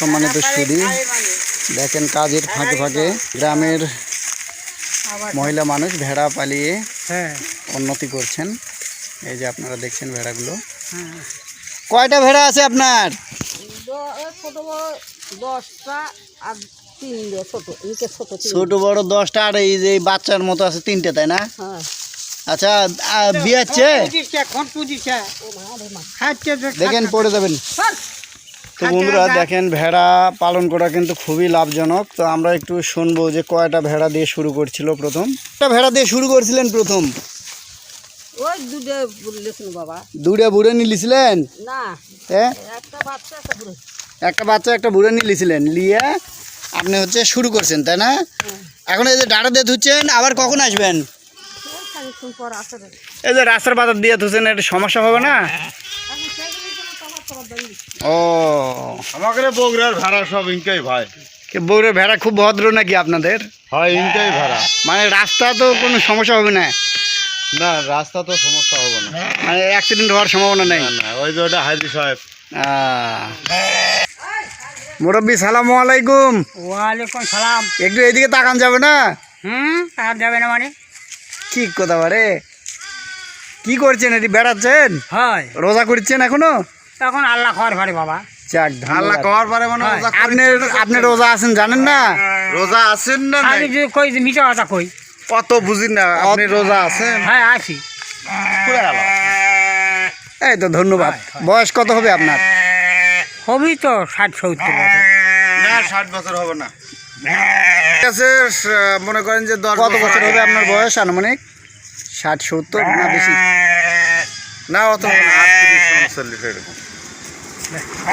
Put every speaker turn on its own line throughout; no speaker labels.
সম্মানিত সুদী দেখেন কাজের ফাঁকে ফাঁকে গ্রামের মহিলা মানুষ ভেড়া পালিয়ে
হ্যাঁ।
উন্নতি করছেন। এই যে আপনারা দেখছেন ভেড়াগুলো।
হ্যাঁ।
কয়টা ভেড়া আছে আপনার?
ছোট বড় দশটা আর তিনটে ছোট নিচে ছোট তিন।
ছোট বড় দশটা আর এই যে এই বাচ্চার মতো আছে তিনটে তাই না?
হ্যাঁ।
আচ্ছা দেখেন পড়ে যাবেন। তো বন্ধুরা দেখেন ভেড়া পালন করা কিন্তু খুবই লাভজনক। তো আমরা একটু শুনব যে কয়টা ভেড়া দিয়ে শুরু করছিল প্রথম। একটা ভেড়া দিয়ে শুরু করছিলেন প্রথম?
ওই দুটো বাবা।
দুটা বুড়ে নিলিছিলেন
না
হ্যাঁ
একটা বাচ্চা একটা বুড়ো।
একটা বাচ্চা একটা বুড়ে নিলিছিলেন নিয়ে আপনি হচ্ছে শুরু করছেন তাই না? এখন এই যে ডাটা দিয়ে ধুচ্ছেন আবার কখন আসবেন? এই যে রাস্তার পাতার দিয়ে ধুচ্ছেন একটা সমস্যা হবে না? ও।
আমাকে বগুড়ার ভাড়া সব ইনকাই ভাই।
কে বউরের ভেড়া খুব ভদ্র নাকি আপনাদের?
হয় ইনকাই ভাড়া।
মানে রাস্তা তো কোনো সমস্যা হবে না?
না রাস্তা তো সমস্যা হবে না।
মানে অ্যাক্সিডেন্ট হওয়ার সম্ভাবনা নেই?
না, না ওই যে ওটা হাজি সাহেব।
মুরব্বী সালাম আলাইকুম।
ওয়ালাইকুম সালাম।
একটু এদিকে তাকান যাবে না?
হুম আর যাবে না মানে?
ঠিক কথা বারে? কি করছেন এটি বেড়াচ্ছেন?
হয়।
রোজা করছেন এখনও?
তখন আল্লাহ খাওয়ার ঘরে বাবা।
যাক
আল্লাহ পরে মানে
হয়।
আপনি আপনি রোজা আছেন জানেন না?
রোজা আছেন না
আমি? যে কই মিঠা কথা কই।
কত না আপনি রোজা আছেন?
হ্যাঁ আছি।
পুরে গেল
এই তো ধন্যবাদ। বয়স কত হবে আপনার?
হবি তো ষাট সত্তর বছর।
না ষাট বছর হবে না। ঠিক আছে মনে করেন যে দশ
কত বছর হবে আপনার বয়স? আনুমানিক? ষাট সত্তর না বেশি?
না অত আটত্রিশ উনচল্লিশ এরকম।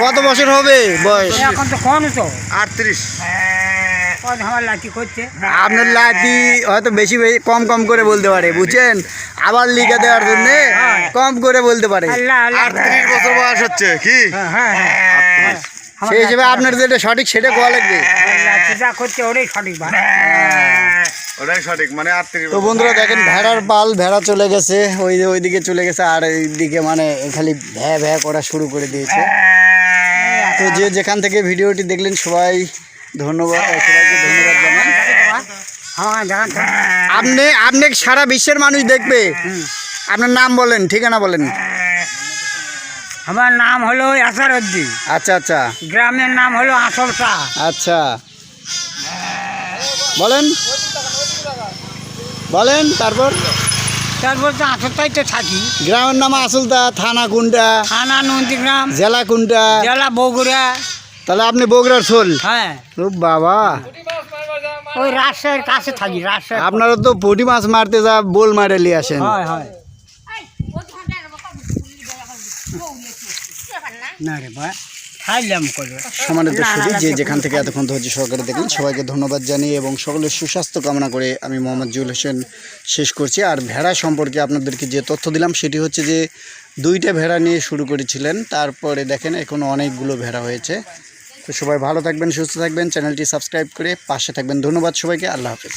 কত বছর হবে বয়স?
এখন তো কোন তো?
আটত্রিশ।
করছে।
আপনার লাঠি হয়তো বেশি বেশি কম কম করে বলতে পারে বুঝছেন? আবার লিখে দেওয়ার জন্য কম করে বলতে পারে।
আটত্রিশ বছর বয়স হচ্ছে কি?
হ্যাঁ হ্যাঁ হ্যাঁ।
সেই হিসেবে আপনার যেটা সঠিক সেটা কোয়া লাগবে?
যা করছে ওটাই সঠিক
ওটাই সঠিক মানে
তো বন্ধুরা দেখেন ভেড়ার পাল ভেড়া চলে গেছে ওই যে ওইদিকে চলে গেছে আর এইদিকে মানে খালি ভ্যা ভ্যা করা শুরু করে দিয়েছে। তো যে যেখান থেকে ভিডিওটি দেখলেন সবাই ধন্যবাদ সবাইকে ধন্যবাদ
হ্যাঁ জানান।
আপনি আপনি সারা বিশ্বের মানুষ দেখবে। আপনার নাম বলেন ঠিকানা বলেন।
আমার নাম হলো আসারউদ্দিন
আচ্ছা আচ্ছা।
গ্রামের নাম হলো শাহ
আচ্ছা। বলেন। বলেন তারপর?
তারপর তো আসলটাই তো থাকি।
গ্রামের নাম আসলতা থানা কোনটা?
থানা নন্দীগ্রাম।
জেলা কোনটা?
জেলা বগুড়া।
তাহলে আপনি বগুড়ার সোল
হ্যাঁ।
ও বাবা।
ওই রাজশাহীর কাছে থাকি রাজশাহী
আপনারা তো পুঁটি মাছ মারতে যা বোল মারে নিয়ে আসেন।
হয় হয়। না রে ভাই। করে। না, না,
সুদী যে যেখান থেকে এতক্ষণ ধৈর্য সহকারে দেখলেন সবাইকে ধন্যবাদ জানিয়ে এবং সকলের সুস্বাস্থ্য কামনা করে আমি মোহাম্মদ জুল হোসেন শেষ করছি। আর ভেড়া সম্পর্কে আপনাদেরকে যে তথ্য দিলাম সেটি হচ্ছে যে দুইটা ভেড়া নিয়ে শুরু করেছিলেন তারপরে দেখেন এখন অনেকগুলো ভেড়া হয়েছে। তো সবাই ভালো থাকবেন সুস্থ থাকবেন চ্যানেলটি সাবস্ক্রাইব করে পাশে থাকবেন। ধন্যবাদ সবাইকে আল্লাহ হাফেজ।